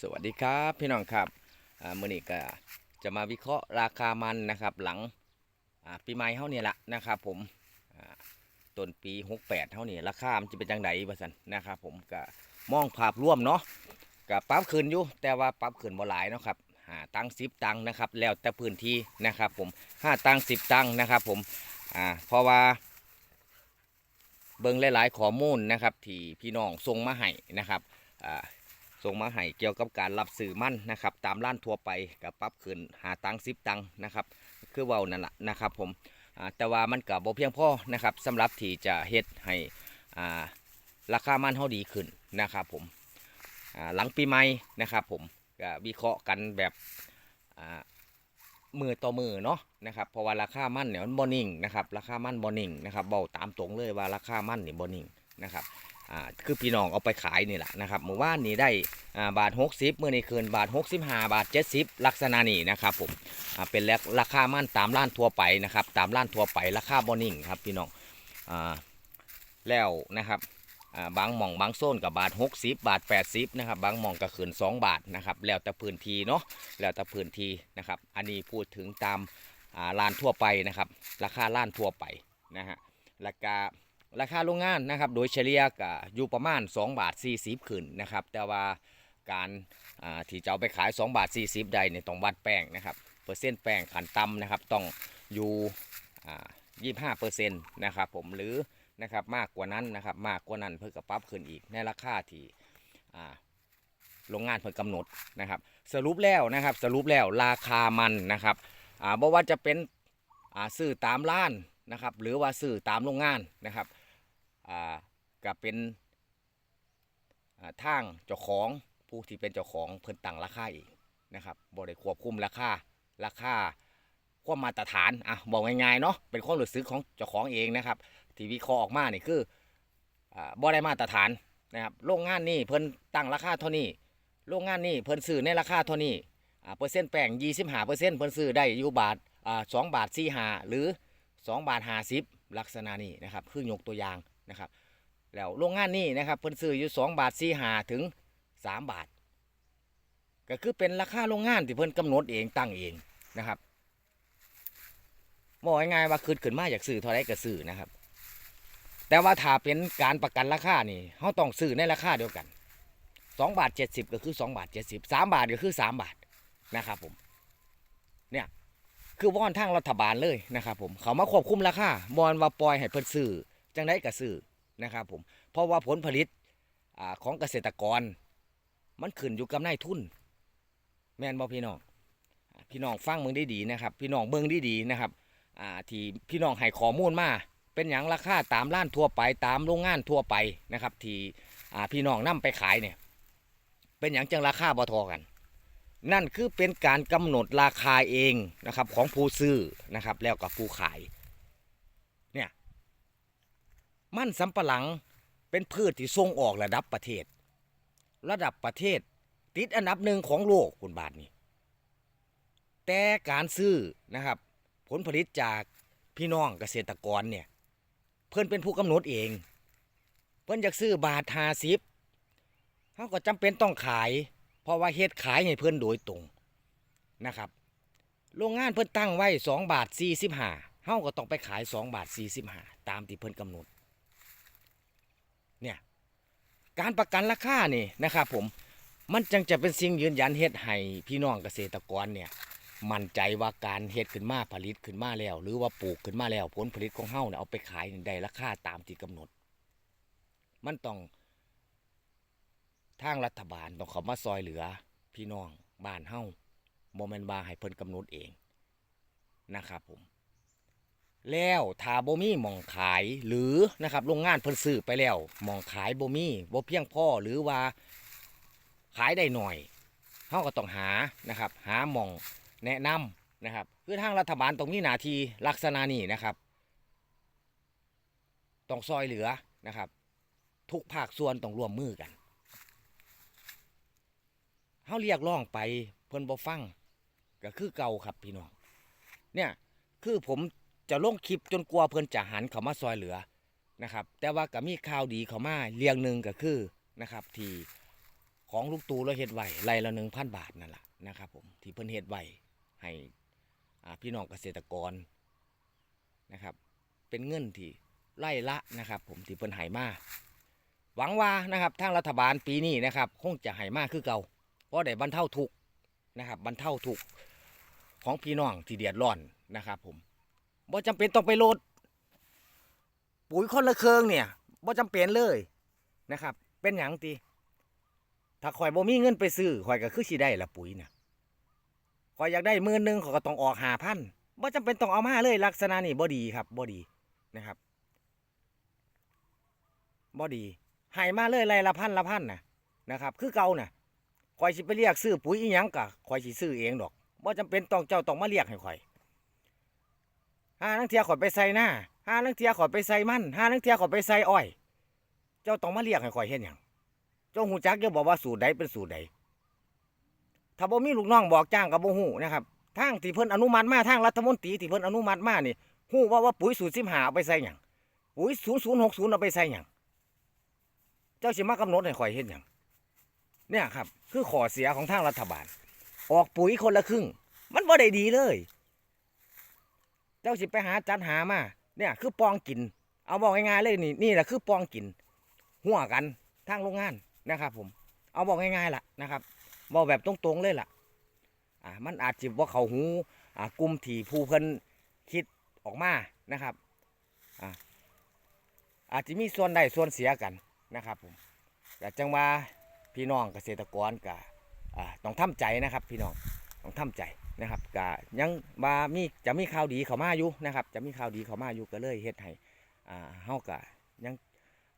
สวัสดีครับพี่น้องครับมื่อนี้ก็จะมาวิเคราะห์ราคามันนะครับ หลังปีใหม่เท่านี้ละนะครับ ผมต้นปี 68เท่านี้ราคามันจะเป็นจังไดบ้าสันนะครับ ผมก็มองภาพรวมเนาะก็ปรับขึ้นอยู่แต่ว่าปรับขึ้นบ่หลายเนาะครับหาตังสิบตังนะครับ แล้วแต่พื้นที่นะครับ ผมห้าตังสิบตังนะครับ ผมอ่าเพราะว่าเบิ่งหลาย ๆ ข้อมูลนะครับ ที่พี่น้องส่งมาให้นะครับอ่า ส่งมาให้เกี่ยวกับการรับสื่อมั่นนะครับ ตามร้านทั่วไปกับปรับขึ้นหาตังสิบตังนะครับคือเว้านั่นแหละนะครับผมแต่ว่ามันกับบ่เพียงพอนะครับสำหรับที่จะเฮ็ดให้ราคามันเฮาดีขึ้นนะครับผมหลังปีใหม่นะครับผมก็วิเคราะห์กันแบบมือต่อมือเนาะนะครับเพราะว่าราคามันเนี่ยมันบ่นิ่งนะครับราคามันบ่นิ่งนะครับเบาตามตรงเลยว่าราคามันนี่บ่นิ่งนะครับ อ่าคือพี่น้องเอาไปขายนี่แหละนะครับเมื่อวานนี้ได้อ่าบาท60เมื่อนี้คืนบาท65 บาท 70 ลักษณะนี้นะครับผมอ่าเป็นแลกราคามั่นตามร้านทั่วไปนะครับตามร้านทั่วไปราคาบ่นิ่งครับพี่น้องอ่าแล้วนะครับบางหม่องบางโซนกับบาท 60 บาท 80นะครับบางหม่องก็คืน2 บาทนะครับแล้วแต่พื้นที่เนาะแล้วแต่พื้นที่นะครับอันนี้พูดถึงตามอ่าร้านทั่วไปนะครับราคาร้านทั่วไปนะฮะราคา ราคาโรงงานนะครับ โดยเฉลี่ยก็อยู่ประมาณ 2 บาท 40ขึ้นนะครับ แต่ว่าการที่จะเอาไปขาย 2 บาท 40 ใดเนี่ยต้องวัดแป้งนะครับเปอร์เซ็นต์แป้งขันต่ำนะครับต้องอยู่อ่า25เปอร์เซ็นต์นะครับผมหรือนะครับมากกว่านั้นนะครับมากกว่านั้นเพื่อกระปรับขึ้นอีกในราคาที่โรงงานเพิ่นกำหนดนะครับ สรุปแล้วนะครับสรุปแล้วราคามันนะครับอ่าบ่ว่าจะเป็นซื้อตามร้านนะครับหรือว่าซื้อตามโรงงานนะครับ อ่าก็เป็นทางเจ้าของผู้ที่เป็นเจ้าของเพิ่นตั้งราคาเองนะครับบ่ไดควบคุมราคาราคาความมาตรฐานอะบอกง่ายๆเนาะเป็นความรู้สึกของเจ้าของเองนะครับที่วิเคราะห์ออกมานี่คืออ่าบ่ได้มาตรฐานนะครับโรงงานนี่เพิ่นตั้งราคาเท่านี้โรงงานนี่เพิ่นซื้อในราคาเท่านี้อ่าเปอร์เซ็นต์แป้ง25เปอร์เซ็นต์เพิ่นซื้อได้อยู่บาทอ่า2บาท45หรือ2บาท50ลักษณะนี้นะครับคือยกตัวอย่าง นะครับแล้วโรงงานนี้นะครับเพิ่นซื้ออยู่ 2 บาท4หาถึง 3 บาท ก็คือเป็นราคาโรงงานที่เพิ่นกำหนดเองตั้งเองนะครับบอกง่ายๆว่าคืนขึ้นมาอยากซื้อเท่าไรก็ซื้อนะครับ แต่ว่าถ้าเป็นการประกันราคานี่เขาต้องซื้อในราคาเดียวกัน2บาท70 ก็คือ 2 บาท 70 3 บาทก็คือ 3 บาทนะครับผมเนี่ยคือวอนทางรัฐบาลเลยนะครับผมเขามาควบคุมราคาบอนว่าปล่อยให้เพิ่นซื้อ จังได้ก็ซื้อนะครับผมเพราะว่าผลผลิตอของเกษตรกร มันขึ้นอยู่กับนายทุน แม่นบ่พี่น้องพี่น้องฟังเมืองได้ดีนะครับ พี่น้องเบิ่งได้ดีนะครับที่พี่น้องให้ข้อมูลมาเป็นอย่างราคาตามร้านทั่วไปตามโรงงานทั่วไปนะครับ ที่พี่น้องนํไปขายเนี่ยเป็นอย่างจังราคาบ่ทอกัน นั่นคือเป็นการกำหนดราคาเองนะครับของผู้ซื้อนะครับแล้วกับผู้ขาย มันสำปะหลังเป็นพืชที่ส่งออกระดับประเทศ ระดับประเทศ ติดอันดับหนึ่งของโลกคุณบาทนี้ แต่การซื้อนะครับ ผลผลิตจากพี่น้องเกษตรกรเนี่ย เพื่อนเป็นผู้กำหนดเอง เพื่อนอยากซื้อบาทหาสิบเขาก็จำเป็นต้องขาย เพราะว่าเฮ็ดขายให้เพื่อนโดยตรงนะครับโรงงานเพิ่นตั้งไว้สองบาทสี่สิบห้าเฮาก็ต้องไปขายสองบาทสี่สิบห้าตามที่เพิ่นกำหนด เนี่ย การประกันราคานี่นะครับผมมันจังจะเป็นสิ่งยืนยันเฮ็ดให้พี่น้องเกษตรกรเนี่ยมั่นใจว่าการเฮ็ดขึ้นมาผลิตขึ้นมาแล้ว หรือว่าปลูกขึ้นมาแล้วผลผลิตของเฮาเนี่ยเอาไปขายได้ราคาตามที่กำหนด มันต้องทางรัฐบาลต้องเขามาซอยเหลือ พี่น้องบ้านเฮาโมเมนต์ว่าให้เพิ่นกำหนดเองนะครับผม แล้วถ้าบ่มีหมองขายหรือนะครับโรงงานเพิ่นซื้อไปแล้วหมองขายบ่มีบ่เพียงพอหรือว่าขายได้หน่อยเฮาก็ต้องหานะครับ หาหมองแนะนำนะครับคือทางรัฐบาลต้องมีหนาทีลักษณะนี้นะครับต้องซอยเหลือนะครับ ทุกภาคส่วนต้องร่วมมือกันเฮาเรียกร้องไปเพิ่นบ่ฟังก็คือเก่าครับพี่น้องเนี่ยคือผม จะลงคลิปจนกลัวเพิ่นจะหันเขามาซอยเหลือนะครับ แต่ว่าก็มีข่าวดีเขามาเรียงหนึ่งก็คือนะครับที่ของลูกตูแล้วเฮ็ดไว้ไรละหนึ่งพันบาทนั่นแหละนะครับผมที่เพิ่นเฮ็ดไว้ให้พี่น้องเกษตรกรนะครับ เป็นเงินที่ไร่ละนะครับ ผมที่เพิ่นให้มาหวังว่านะครับทางรัฐบาลปีนี้นะครับ คงจะให้มากคือเก่าเพราะได้บรรเทาทุกนะครับบรรเทาทุกของพี่น้องที่เดือดร้อนนะครับผม บ่จำเป็นต้องไปโลด ปุ๋ยคนละเครื่องเนี่ยบ่จำเป็นเลยนะครับ เป็นหยังตีถ้าข่อยบ่มีเงินไปซื้อข่อยก็คือสิได้ละปุ๋ยน่ะข่อยอยากได้มื่นหนึงข่อยก็ต้องออกหาพันบ่จำเป็นต้องเอามาเลยลักษณะนี่บ่ดีครับบ่ดีนะครับบ่ดีให้มาเลยไรละพันละพันน่ะนะครับ คือเก่าน่ะข่อยสิไปเรียกซื้อปุ๋ยอีหยังก็ข่อยสิซื้อเองดอกบ่จำเป็นต้องเจ้าต้องมาเรียกให้ข่อย ห้านังเทียขอยไปใส่หน้าห้านังเทียขอยไปใส่มันห้านังเทียขอยไปใส่อ้อย เจ้าต้องมาเรียกให้ข่อยเห็นอย่างเจ้าหูจักเดี๋ยวบอกว่าสูตรใดเป็นสูตรใดถ้าบ่มีลูกน้องบอกจ้างกับบ่ฮู้นะครับทางที่เพิ่นอนุมัติมาทางรัฐมนตรีที่เพิ่นอนุมัติมานี่ฮู้ว่าว่าปุ๋ยสูตรสิบหาเอาไปใส่หยังปุ๋ยศูนย์ศูนย์หกศูนย์เอาไปใส่หยังเจ้าสิมากำหนดให้ข่อยเห็นหยังเนี่ยครับ คือข้อเสียของทางรัฐบาล ออกปุ๋ยคนละครึ่ง มันบ่ได้ดีเลย เจ้าสิไปหาจัดหามาเนี่ยคือปองกิน เอาบอกง่ายๆเลยนี่นี่แหละคือปองกิน หัวกันทางโรงงานนะครับ ผม เอาบอกง่ายๆล่ะนะครับบอกแบบตรงๆเลยล่ะอ่ามันอาจจะว่าเขาหูอ่ากลุ่มที่ผู้เพิ่นคิดออกมานะครับอ่าอาจจะมีส่วนใดส่วนเสียกันนะครับผมแต่จังว่าพี่น้องเกษตรกรก็อ่าต้องทำใจนะครับ พี่น้องต้องทำใจ นะครับก็ยังว่ามีจะมีข่าวดีเข้ามาอยู่นะครับ จะมีข่าวดีเข้ามาอยู่ก็เลยเฮ็ดให้อ่าเฮาก็ยัง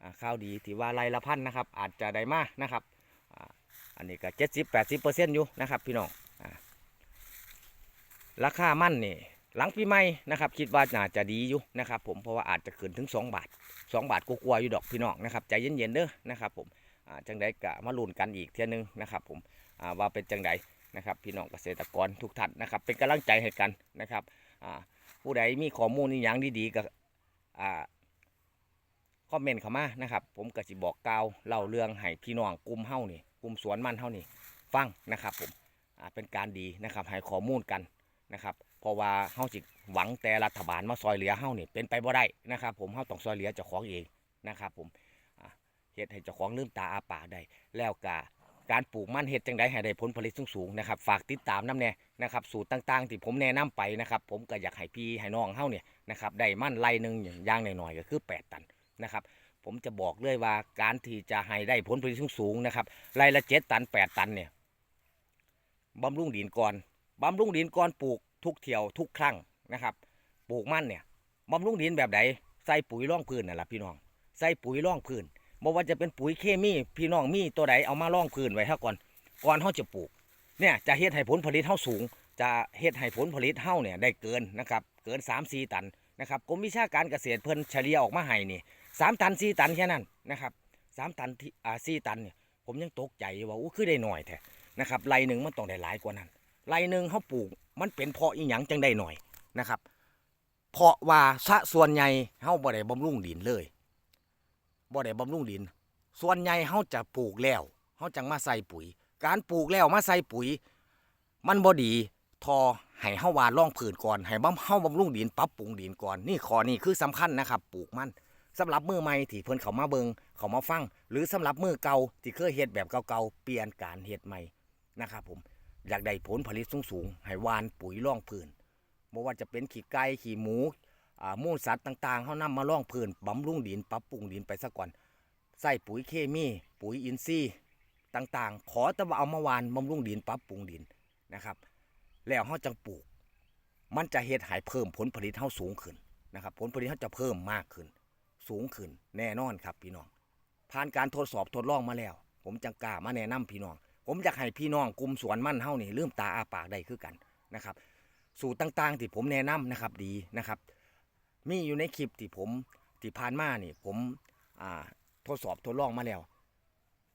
อ่าข่าวดีที่ว่ารายละพันนะครับ อาจจะได้มานะครับอ่าอันนี้ก็เจ็ดสิบแปดสิบเปอร์เซ็นต์อยู่นะครับ พี่น้องอ่าราคามั่นนี่หลังปีใหม่นะครับ คิดว่าน่าจะดีอยู่นะครับ ผมเพราะว่าอาจจะขึ้นถึง 2 บาท 2 บาทกลัวๆอยู่ดอกพี่น้องนะครับใจเย็นๆเด้อนะครับ ผมอ่าจังใดก็มาลุ้นกันอีกเที่ยนึงนะครับ ผมอ่าว่าเป็นจังใด นะครับพี่น้องเกษตรกรทุกท่านนะครับ เป็นกำลังใจให้กันนะครับผู้ใดมีข้อมูลนี่ย่างดีๆก็อ่าคอมเมนต์เข้ามานะครับ ผมก็สิบอกกล่าวเล่าเรื่องให้พี่น้องกลุ่มเฮานี่กลุ่มสวนมันเฮานี่ฟังนะครับผมเป็นการดีนะครับให้ข้อมูลกันนะครับเพราะว่าเฮาสิหวังแต่รัฐบาลมาซอยเหลือเฮานี่เป็นไปบ่ได้นะครับ ผมเฮาต้องซอยเหลือเจ้าของเองนะครับ ผมเฮ็ดให้เจ้าของลืมตาอาปากได้แล้วก็ การปลูกมันเห็ดจังไดให้ได้ผลผลิตสูงๆนะครับฝากติดตามน้ำแน่นะครับสูตรต่างๆ ที่ผมแนะนำไปนะครับผมก็อยากให้พี่ให้น้องเฮาเนี่ยนะครับได้มันไล่หนึ่งอย่างหน่อยๆก็คือ 8 ตันนะครับผมจะบอกเลยว่าการที่จะให้ได้ผลผลิตสูงๆนะครับไล่ละเจ็ดตัน 8 ตันเนี่ยบำรุงดินก่อนบำรุงดินก่อนปลูกทุกเที่ยวทุกครั้งนะครับปลูกมันเนี่ยบำรุงดินแบบไหนใส่ปุ๋ยร่องพื้นน่ะล่ะพี่น้อง ใส่ปุ๋ยร่องพื้น บ่ว่าจะเป็นปุ๋ยเคมีพี่น้องมีตัวใดเอามาล่องพื้นไว้เท่าก่อนก่อนเฮาจะปลูก เนี่ยจะเฮ็ดให้ผลผลิตเฮาสูง จะเฮ็ดให้ผลผลิตเฮาเนี่ยได้เกินนะครับเกิน 3 4 ตันนะครับกรมวิชาการเกษตรเพิ่นเฉลี่ยออกมาให้นี่3ตัน4ตันแค่นั้นนะครับ3ตันที่อ่า4ตันเนี่ยผมยังตกใจว่าอู้คือได้หน่อยแท้นะครับไรหนึ่งมันต้องได้หลายกว่านั้นไรหนึ่งเฮาปลูกมันเป็นเพาะอีหยังจังได้หน่อยนะครับ เพราะว่าสะส่วนใหญ่เฮาบ่ได้บำรุงดินเลย บ่ได้บำรุงดิน ส่วนใหญ่เฮาจะปลูกแล้วเฮาจังมาใส่ปุ๋ย การปลูกแล้วมาใส่ปุ๋ย มันบ่ดีทอให้เฮาวานร่องผืนก่อนให้บ่เฮาบำรุงดินปรับปรุงดินก่อนนี่ข้อนี้คือสำคัญนะครับ ปลูกมันสำหรับมือใหม่ที่เพิ่นเขามาเบิงเขามาฟัง หรือสำหรับมือเก่าที่เคยเฮ็ดแบบเก่าๆเปลี่ยนการเฮ็ดใหม่นะครับผมอยากได้ผลผลิตสูงๆให้วานปุ๋ยร่องผืนบ่ว่าจะเป็นขี้ไก่ขี้หมู มูลสัตว์ต่างๆเขานำมาล่องพื้นบำรุงดินปรับปรุงดินไปซะก่อนใส่ปุ๋ยเคมี ปุ๋ยอินทรีย์ต่างๆ ขอแต่ว่าเอามาวานบำรุงดินปรับปรุงดินนะครับ แล้วเขาจังปลูก มันจะเฮ็ดให้เพิ่มผลผลิตเท่าสูงขึ้นนะครับ ผลผลิตเขาจะเพิ่มมากขึ้น สูงขึ้นแน่นอนครับพี่น้อง ผ่านการทดสอบทดลองมาแล้ว ผมจังกล้ามาแนะนำพี่น้อง ผมอยากให้พี่น้องกลุ่มสวนมั่นเฮานี่ลืมตาอาปากได้คือกันนะครับ สูตรต่างๆที่ผมแนะนำนะครับดีนะครับ มีอยู่ในคลิปที่ผมที่ผ่านมานี่ ผมอ่าทดสอบทดลองมาแล้ว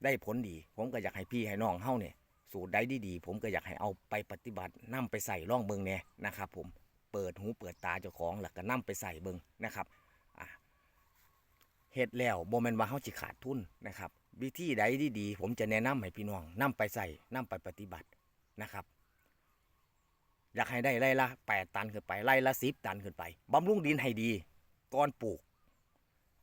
ได้ผลดี ผมก็อยากให้พี่ให้น้องเฮาเนี่ยสูตรใดดีๆผมก็อยากให้เอาไปปฏิบัตินำไปใส่ร่องเบิงเนี่ยนะครับ ผมเปิดหูเปิดตาเจ้าของแล้วก็นำไปใส่เบิงนะครับเฮ็ดแล้วโมเมนว่าเฮาสิขาดทุนนะครับ วิธีใดดีๆผมจะแนะนำให้พี่น้องนำไปใส่นำไปปฏิบัตินะครับ อยากให้ได้ไร่ละแปดตันขึ้นไปไร่ละสิบตันขึ้นไปบำรุงดินให้ดีก่อนปลูก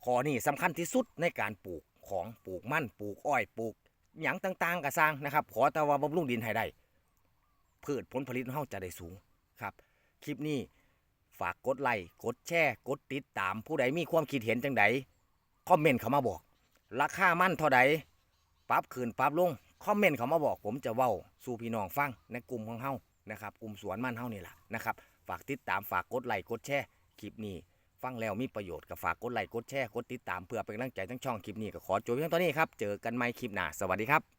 ขอนี่สำคัญที่สุดในการปลูกของปลูกมันปลูกอ้อยปลูกหยังต่างๆก็สร้างนะครับ ขอแต่ว่าบำรุงดินให้ได้พืชผลผลิตของเราจะได้สูงครับ คลิปนี้ฝากกดไลค์กดแชร์กดติดตามผู้ใดมีความคิดเห็นจังใดคอมเมนต์เข้ามาบอกราคามันเท่าใดปรับขึ้นปรับลงคอมเมนต์เข้ามาบอกผมจะเว้าสู่พี่น้องฟังในกลุ่มของเฮา นะครับกลุ่มสวนมันเฮานี่แหละนะครับฝากติดตามฝากกดไลค์กดแชร์คลิปนี้ฟังแล้วมีประโยชน์กับฝากกดไลค์กดแชร์กดติดตามเพื่อเป็นกำลังใจทั้งช่องคลิปนี้ก็ขอจบเพียงเท่านี้ครับเจอกันใหม่คลิปหน้าสวัสดีครับ